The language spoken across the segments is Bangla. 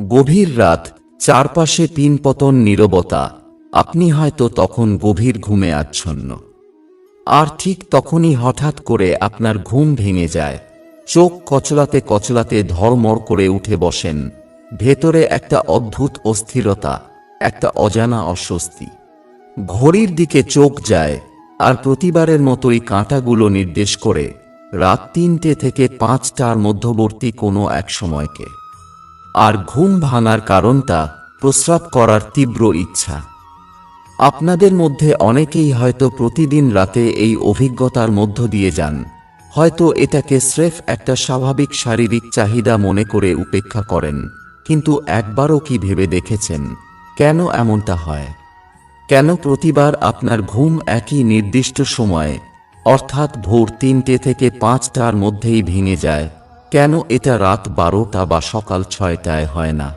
গভীর রাত, চারপাশে তিন পতন নীরবতা। আপনি হয়তো তখন গভীর ঘুমে আচ্ছন্ন। আর ঠিক তখনই হঠাৎ করে আপনার ঘুম ভেঙে যায়। চোখ কচলাতে কচলাতে ধর্মর করে উঠে বসেন। ভেতরে একটা অদ্ভুত অস্থিরতা, একটা অজানা অস্বস্তি। ঘড়ির দিকে চোখ যায়, আর প্রতিবারের মতোই কাঁটাগুলো নির্দেশ করে, রাত তিনটে থেকে পাঁচটার মধ্যবর্তী কোনো এক সময়কে। আর ঘুম ভাঙার কারণটা প্রস্রাব করার তীব্র ইচ্ছা। আপনাদের মধ্যে অনেকেই হয়তো প্রতিদিন রাতে এই অভিজ্ঞতার মধ্য দিয়ে যান। হয়তো এটাকে স্রেফ একটা স্বাভাবিক শারীরিক চাহিদা মনে করে উপেক্ষা করেন, কিন্তু একবারও কি ভেবে দেখেছেন? কেন এমনটা হয়? কেন প্রতিবার আপনার ঘুম একই নির্দিষ্ট সময়ে, অর্থাৎ ভোর তিনটে থেকে পাঁচটার মধ্যেই ভেঙে যায় কেন এটা রাত বারোটা বা সকাল ছয়টায় হয় না?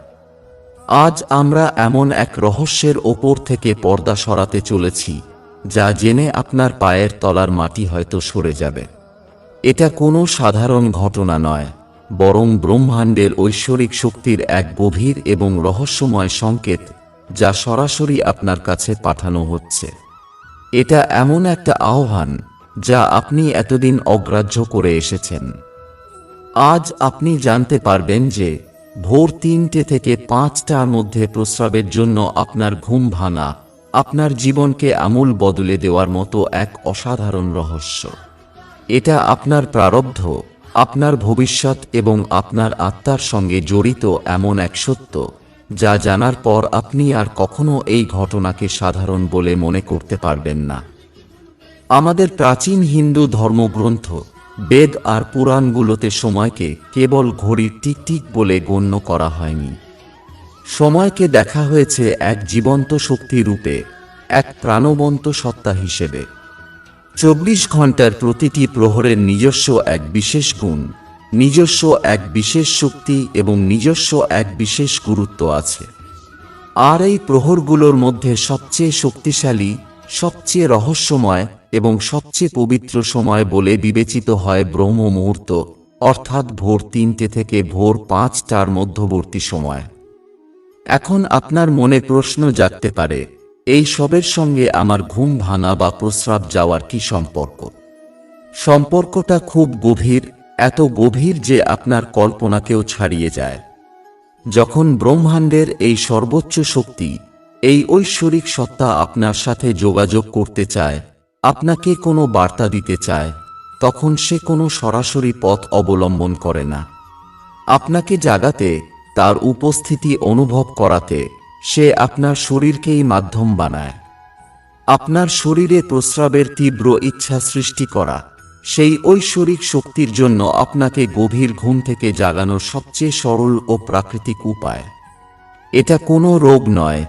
আজ আমরা এমন এক রহস্যের ওপর থেকে পর্দা সরাতে চলেছি, যা জেনে আপনার পায়ের তলার মাটি হয়তো সরে যাবে। এটা কোনো সাধারণ ঘটনা নয়, বরং ব্রহ্মাণ্ডের ঐশ্বরিক শক্তির এক গভীর এবং রহস্যময় সংকেত যা সরাসরি আপনার কাছে পাঠানো হচ্ছে। এটা এমন একটা আহ্বান যা আপনি এতদিন অগ্রাহ্য করে এসেছেন। আজ আপনি জানতে পারবেন যে ভোর তিনটে থেকে পাঁচটার মধ্যে প্রস্রাবের জন্য আপনার ঘুম ভাঙা, আপনার জীবনকে আমূল বদলে দেওয়ার মতো এক অসাধারণ রহস্য। এটা আপনার প্রারব্ধ, আপনার ভবিষ্যৎ এবং আপনার আত্মার সঙ্গে জড়িত এমন এক সত্য, যা জানার পর আপনি আর কখনো এই ঘটনাকে সাধারণ বলে মনে করতে পারবেন না। আমাদের প্রাচীন হিন্দু ধর্মগ্রন্থ বেদ আর পুরাণগুলোতে সময়কে কেবল ঘড়ির টিকটিক বলে গণ্য করা হয়নি। সময়কে দেখা হয়েছে এক জীবন্ত শক্তি রূপে, এক প্রাণবন্ত সত্তা হিসেবে। চব্বিশ ঘণ্টার প্রতিটি প্রহরের নিজস্ব এক বিশেষ গুণ, নিজস্ব এক বিশেষ শক্তি এবং নিজস্ব এক বিশেষ গুরুত্ব আছে। আর এই প্রহরগুলোর মধ্যে সবচেয়ে শক্তিশালী, সবচেয়ে রহস্যময় এবং সবচেয়ে পবিত্র সময় বলে বিবেচিত হয় ব্রহ্ম মুহূর্ত অর্থাৎ ভোর তিনটে থেকে ভোর পাঁচটার মধ্যবর্তী সময়। এখন আপনার মনে প্রশ্ন জাগতে পারে, এই সবের সঙ্গে আমার ঘুম ভাঙা বা প্রস্রাব যাওয়ার কি সম্পর্ক? সম্পর্কটা খুব গভীর, এত গভীর যে আপনার কল্পনাকেও ছাড়িয়ে যায়। যখন ব্রহ্মাণ্ডের এই সর্বোচ্চ শক্তি, এই ঐশ্বরিক সত্তা আপনার সাথে যোগাযোগ করতে চায় আপনাকে কোনো বার্তা দিতে চায়, তখন সে কোনো সরাসরি পথ অবলম্বন করে না। আপনাকে জাগাতে, তার উপস্থিতি অনুভব করাতে, সে আপনার শরীরকেই মাধ্যম বানায়। আপনার শরীরে প্রস্রাবের তীব্র ইচ্ছা সৃষ্টি করা, সেই ঐশ্বরিক শক্তির জন্য আপনাকে গভীর ঘুম থেকে জাগানোর সবচেয়ে সরল ও প্রাকৃতিক উপায়। এটা কোনো রোগ নয়,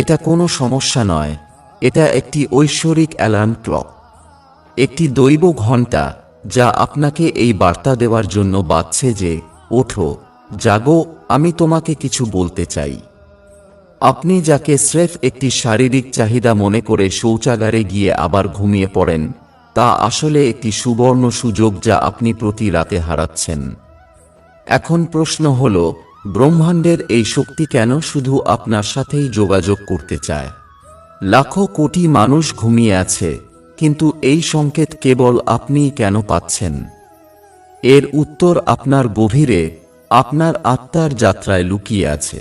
এটা কোনো সমস্যা নয় এটা একটি ঐশ্বরিক অ্যালার্ম ক্লক। একটি দৈব ঘণ্টা যা আপনাকে এই বার্তা দেওয়ার জন্য বাঁচছে যে, ওঠো, জাগো, আমি তোমাকে কিছু বলতে চাই। আপনি যাকে স্রেফ একটি শারীরিক চাহিদা মনে করে শৌচাগারে গিয়ে আবার ঘুমিয়ে পড়েন, তা আসলে একটি সুবর্ণ সুযোগ যা আপনি প্রতি রাতে হারাচ্ছেন। এখন প্রশ্ন হল, ব্রহ্মাণ্ডের এই শক্তি কেন শুধু আপনার সাথেই যোগাযোগ করতে চায়? লাখো কোটি মানুষ ঘুমিয়ে আছে, কিন্তু এই সংকেত কেবল আপনিই কেন পাচ্ছেন? এর উত্তর আপনার গভীরে, আপনার আত্মার যাত্রায় লুকিয়ে আছে।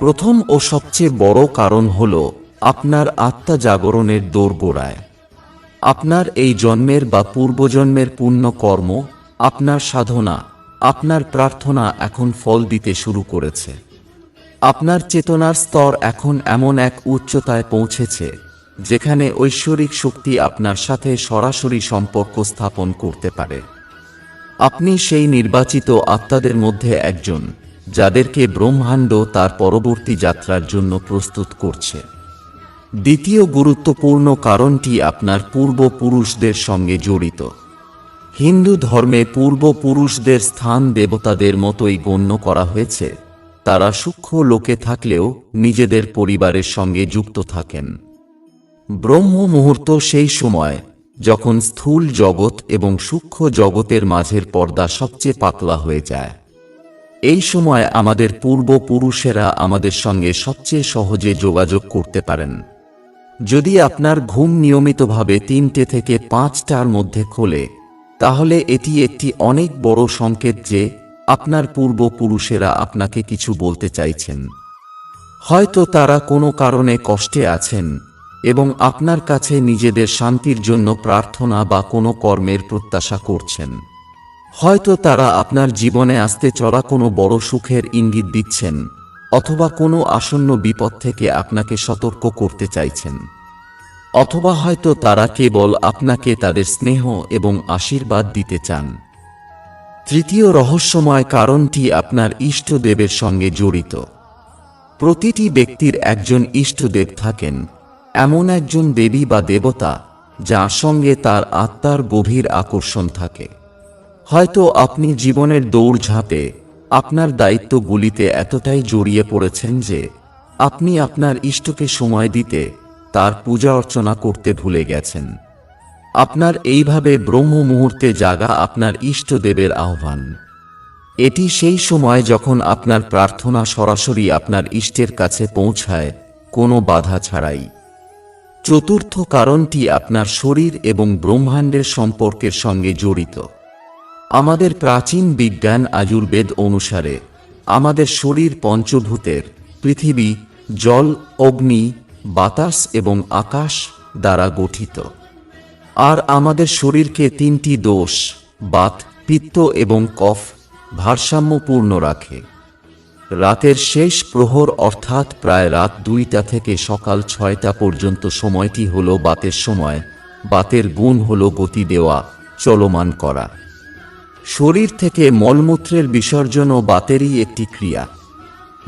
প্রথম ও সবচেয়ে বড় কারণ হল আপনার আত্মা জাগরণের দোরগোড়ায়। আপনার এই জন্মের বা পূর্বজন্মের পুণ্য কর্ম, আপনার সাধনা, আপনার প্রার্থনা এখন ফল দিতে শুরু করেছে। আপনার চেতনার স্তর এখন এমন এক উচ্চতায় পৌঁছেছে, যেখানে ঐশ্বরিক শক্তি আপনার সাথে সরাসরি সম্পর্ক স্থাপন করতে পারে। আপনি সেই নির্বাচিত আত্মাদের মধ্যে একজন, যাদেরকে ব্রহ্মাণ্ড তার পরবর্তী যাত্রার জন্য প্রস্তুত করছে। দ্বিতীয় গুরুত্বপূর্ণ কারণটি আপনার পূর্বপুরুষদের সঙ্গে জড়িত। হিন্দু ধর্মে পূর্বপুরুষদের স্থান দেবতাদের মতোই গণ্য করা হয়েছে। তারা সূক্ষ্ম লোকে থাকলেও নিজেদের পরিবারের সঙ্গে যুক্ত থাকেন। ব্রহ্ম মুহূর্ত সেই সময়, যখন স্থূল জগৎ এবং সূক্ষ্ম জগতের মাঝের পর্দা সবচেয়ে পাতলা হয়ে যায়। এই সময় আমাদের পূর্বপুরুষেরা আমাদের সঙ্গে সবচেয়ে সহজে যোগাযোগ করতে পারেন। যদি আপনার ঘুম নিয়মিতভাবে তিনটে থেকে পাঁচটার মধ্যে খোলে, তাহলে এটি একটি অনেক বড় সংকেত যে আপনার পূর্বপুরুষেরা আপনাকে কিছু বলতে চাইছেন। হয়তো তারা কোনো কারণে কষ্টে আছেন এবং আপনার কাছে নিজেদের শান্তির জন্য প্রার্থনা বা কোনো কর্মের প্রত্যাশা করছেন। হয়তো তারা আপনার জীবনে আসতে চলা কোনো বড় সুখের ইঙ্গিত দিচ্ছেন অথবা কোনো আসন্ন বিপদ থেকে আপনাকে সতর্ক করতে চাইছেন। অথবা হয়তো তারা কেবল আপনাকে তাদের স্নেহ এবং আশীর্বাদ দিতে চান। তৃতীয় রহস্যময় কারণটি আপনার ইষ্টদেবের সঙ্গে জড়িত। প্রতিটি ব্যক্তির একজন ইষ্টদেব থাকেন, এমন একজন দেবী বা দেবতা যার সঙ্গে তার আত্মার গভীর আকর্ষণ থাকে। হয়তো আপনি জীবনের দৌড়ঝাঁপে আপনার দায়িত্বগুলিতে এতটাই জড়িয়ে পড়েছেন যে আপনি আপনার ইষ্টকে সময় দিতে তার পূজা অর্চনা করতে ভুলে গেছেন। আপনার এইভাবে ব্রহ্ম মুহূর্তে জাগা আপনার ইষ্টদেবের আহ্বান। এটি সেই সময় যখন আপনার প্রার্থনা সরাসরি আপনার ইষ্টের কাছে পৌঁছায়, কোনো বাধা ছাড়াই। চতুর্থ কারণটি আপনার শরীর এবং ব্রহ্মাণ্ডের সম্পর্কের সঙ্গে জড়িত। আমাদের প্রাচীন বিজ্ঞান আয়ুর্বেদ অনুসারে, আমাদের শরীর পঞ্চভূতের, পৃথিবী, জল, অগ্নি, বাতাস এবং আকাশ দ্বারা গঠিত। আর আমাদের শরীরকে তিনটি দোষ, বাত, পিত্ত এবং কফ, ভারসাম্যপূর্ণ রাখে। রাতের শেষ প্রহর অর্থাৎ প্রায় রাত দুইটা থেকে সকাল ছয়টা পর্যন্ত সময়টি হল বাতের সময়। বাতের গুণ হল গতি দেওয়া, চলমান করা। শরীর থেকে মলমূত্রের বিসর্জনও বাতেরই একটি ক্রিয়া।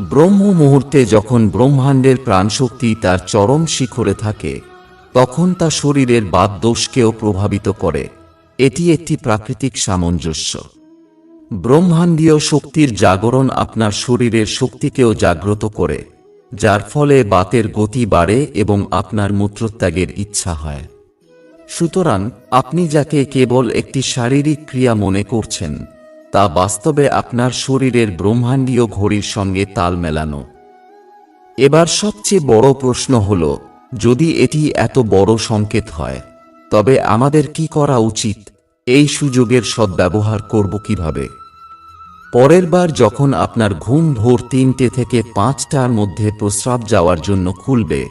ব্রহ্ম মুহূর্তে যখন ব্রহ্মাণ্ডের প্রাণশক্তি তার চরম শিখরে থাকে তখন তা শরীরের বাদ দোষকেও প্রভাবিত করে। এটি একটি প্রাকৃতিক সামঞ্জস্য। ব্রহ্মাণ্ডীয় শক্তির জাগরণ আপনার শরীরের শক্তিকেও জাগ্রত করে, যার ফলে বাতের গতি বাড়ে এবং আপনার মূত্রত্যাগের ইচ্ছা হয়। সুতরাং, আপনি যাকে কেবল একটি শারীরিক ক্রিয়া মনে করছেন, তা বাস্তবে আপনার শরীরের ব্রহ্মাণ্ডীয় ঘড়ির সঙ্গে তাল মেলানো। এবার সবচেয়ে বড় প্রশ্ন হল যদি এটি এত বড় সংকেত হয়, তবে আমাদের কি করা উচিত? এই সুযোগের সদ্ব্যবহার করব কীভাবে? পরের বার যখন আপনার ঘুম ভোর তিনটে থেকে পাঁচটার মধ্যে প্রস্রাব যাওয়ার জন্য খুলবে,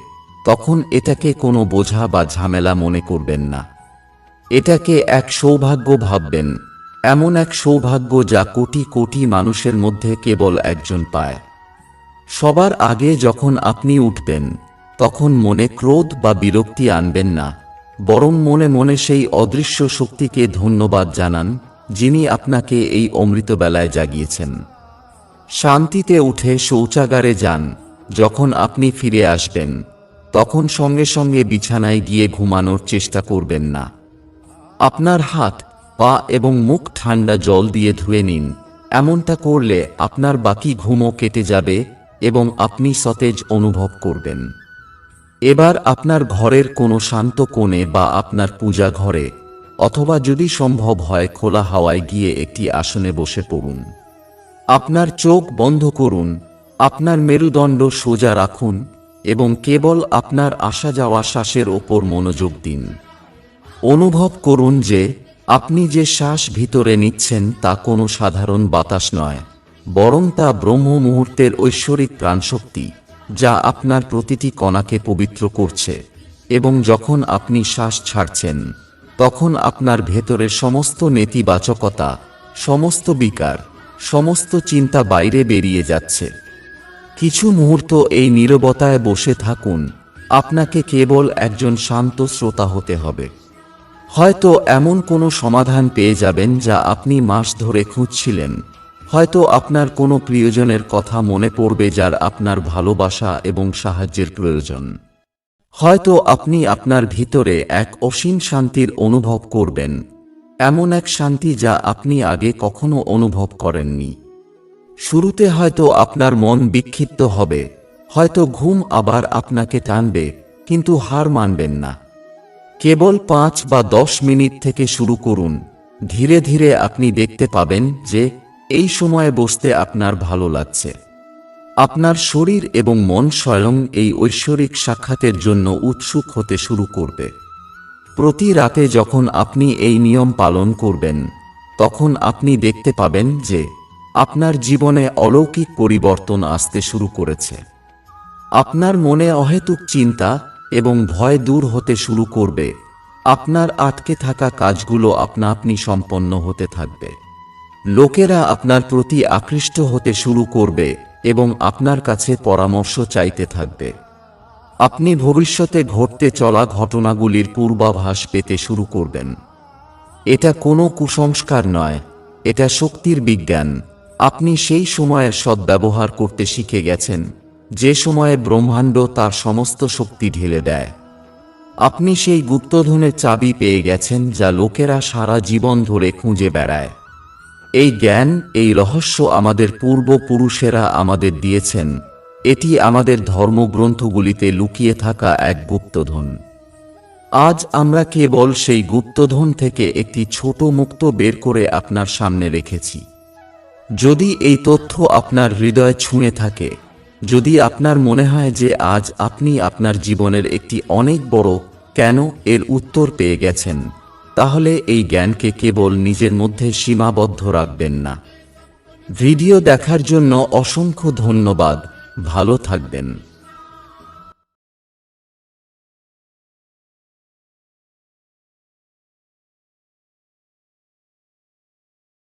তখন এটাকে কোনো বোঝা বা ঝামেলা মনে করবেন না। এটাকে এক সৌভাগ্য ভাববেন। এমন এক সৌভাগ্য যা কোটি কোটি মানুষের মধ্যে কেবল একজন পায়। সবার আগে যখন আপনি উঠবেন তখন মনে ক্রোধ বা বিরক্তি আনবেন না, বরং মনে মনে সেই অদৃশ্য শক্তিকে ধন্যবাদ জানান, যিনি আপনাকে এই অমৃতবেলায় জাগিয়েছেন। শান্তিতে উঠে শৌচাগারে যান, যখন আপনি ফিরে আসবেন, তখন সঙ্গে সঙ্গে বিছানায় গিয়ে ঘুমানোর চেষ্টা করবেন না। আপনার হাত, পা এবং মুখ ঠান্ডা জল দিয়ে ধুয়ে নিন, এমনটা করলে আপনার বাকি ঘুমও কেটে যাবে এবং আপনি সতেজ অনুভব করবেন। এবার আপনার ঘরের কোনো শান্ত কোণে বা আপনার পূজা ঘরে, অথবা যদি সম্ভব হয় খোলা হাওয়ায় গিয়ে একটি আসনে বসে পড়ুন। আপনার চোখ বন্ধ করুন, আপনার মেরুদণ্ড সোজা রাখুন, এবং কেবল আপনার আসা যাওয়া শ্বাসের ওপর মনোযোগ দিন। অনুভব করুন যে, আপনি যে শ্বাস ভিতরে নিচ্ছেন তা কোনো সাধারণ বাতাস নয়, বরং তা ব্রহ্ম মুহূর্তের ঐশ্বরিক প্রাণশক্তি। যা আপনার প্রতিটি কণাকে পবিত্র করছে, এবং যখন আপনি শ্বাস ছাড়ছেন, তখন আপনার ভেতরের সমস্ত নেতিবাচকতা, সমস্ত বিকার, সমস্ত চিন্তা বাইরে বেরিয়ে যাচ্ছে। কিছু মুহূর্ত এই নীরবতায় বসে থাকুন, আপনাকে কেবল একজন শান্ত শ্রোতা হতে হবে। হয়তো এমন কোনো সমাধান পেয়ে যাবেন যা আপনি মাস ধরে খুঁজছিলেন। হয়তো আপনার কোনো প্রিয়জনের কথা মনে পড়বে যার আপনার ভালোবাসা এবং সাহায্যের প্রয়োজন। হয়তো আপনি আপনার ভিতরে এক অসীম শান্তির অনুভব করবেন, এমন এক শান্তি যা আপনি আগে কখনো অনুভব করেননি। শুরুতে হয়তো আপনার মন বিক্ষিপ্ত হবে, হয়তো ঘুম আবার আপনাকে টানবে, কিন্তু হার মানবেন না। কেবল পাঁচ বা দশ মিনিট থেকে শুরু করুন, ধীরে ধীরে আপনি দেখতে পাবেন যে এই সময়ে বসতে আপনার ভালো লাগছে। আপনার শরীর এবং মন স্বয়ং এই ঐশ্বরিক সাক্ষাতের জন্য উৎসুক হতে শুরু করবে। প্রতি রাতে যখন আপনি এই নিয়ম পালন করবেন, তখন আপনি দেখতে পাবেন যে আপনার জীবনে অলৌকিক পরিবর্তন আসতে শুরু করেছে। আপনার মনে অহেতুক চিন্তা এবং ভয় দূর হতে শুরু করবে। আপনার আটকে থাকা কাজগুলো আপনা আপনি সম্পন্ন হতে থাকবে। লোকেরা আপনার প্রতি আকৃষ্ট হতে শুরু করবে এবং আপনার কাছে পরামর্শ চাইতে থাকবে। আপনি ভবিষ্যতে ঘটতে চলা ঘটনাগুলির পূর্বাভাস পেতে শুরু করবেন। এটা কোনো কুসংস্কার নয়, এটা শক্তির বিজ্ঞান। আপনি সেই সময়ের সদ্ব্যবহার করতে শিখে গেছেন, যে সময়ে ব্রহ্মাণ্ড তার সমস্ত শক্তি ঢেলে দেয়। আপনি সেই গুপ্তধনের চাবি পেয়ে গেছেন যা লোকেরা সারা জীবন ধরে খুঁজে বেড়ায়। এই জ্ঞান, এই রহস্য আমাদের পূর্বপুরুষেরা আমাদের দিয়েছেন। এটি আমাদের ধর্মগ্রন্থগুলিতে লুকিয়ে থাকা এক গুপ্তধন। আজ আমরা কেবল সেই গুপ্তধন থেকে একটি ছোট মুক্ত বের করে আপনার সামনে রেখেছি। যদি এই তথ্য আপনার হৃদয় ছুঁয়ে থাকে, যদি আপনার মনে হয় যে আজ আপনি আপনার জীবনের একটি অনেক বড়, কেন এর উত্তর পেয়ে গেছেন? তাহলে এই জ্ঞানকে কেবল নিজের মধ্যে সীমাবদ্ধ রাখবেন না। ভিডিও দেখার জন্য অসংখ্য ধন্যবাদ। ভালো থাকবেন।